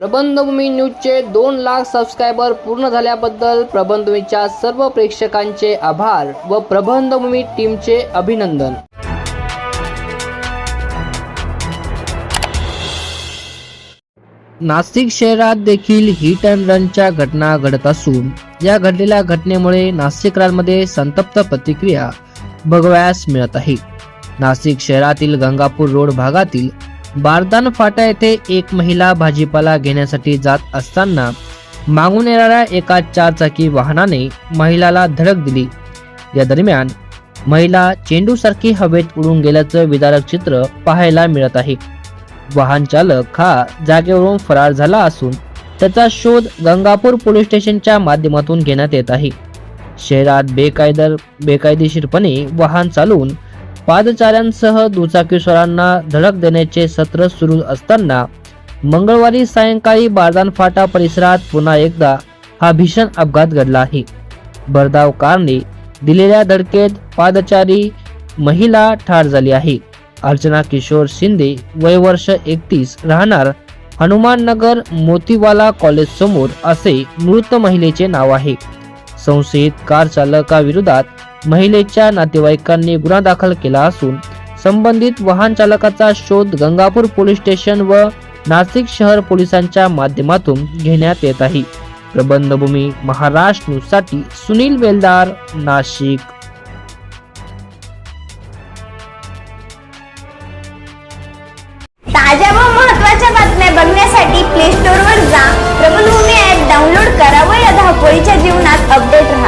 प्रबंधभूमी न्यूजचे दोन लाख सबस्क्रायबर पूर्ण झाल्याबद्दल प्रबंधभूमीच्या सर्व प्रेक्षकांचे आभार व प्रबंधभूमी टीमचे अभिनंदन. नाशिक शहरात देखील हिट अँड रनच्या घटना घडत असून या घडलेल्या घटनेमुळे नाशिकरांमध्ये संतप्त प्रतिक्रिया बघवयास मिळत आहे. नाशिक शहरातील गंगापूर रोड भागातील बारदान फाटा येथे एक महिला भाजीपाला घेण्यासाठी जात असताना मागून येणाऱ्या एका चारचाकी वाहनाने महिलाला धडक दिली. या दरम्यान महिला चेंडूसारखी हवेत उडून गेल्याचं विदारक चित्र पाहायला मिळत आहे. वाहन चालक हा जागेवरून फरार झाला असून त्याचा शोध गंगापूर पोलीस स्टेशनच्या माध्यमातून घेण्यात येत आहे. शहरात बेकायदर बेकायदेशीरपणे वाहन चालवून पादचाऱ्यांसह दुचाकीस्वारांना धडक देण्याचे सत्र सुरू असताना मंगळवारी सायंकाळी बारदान फाटा परिसरात पुन्हा एकदा हा भीषण अपघात घडला आहे. भरधाव कारने दिलेल्या धडकेत पादचारी महिला ठार झाली आहे. अर्चना किशोर शिंदे वय वर्ष एकतीस राहणार हनुमाननगर मोतीवाला कॉलेज समोर असे मृत महिलेचे नाव आहे. संशयित कार चालकाविरोधात महिलेच्या नातेवाईकांनी गुन्हा दाखल केला असून संबंधित वाहन चालकाचा शोध गंगापूर पोलीस स्टेशन व नाशिक शहर पोलिसांच्या माध्यमातून घेण्यात येत आहे. प्रबंधभूमी महाराष्ट्र न्यूजसाठी सुनील बेलदार नाशिक. give an update.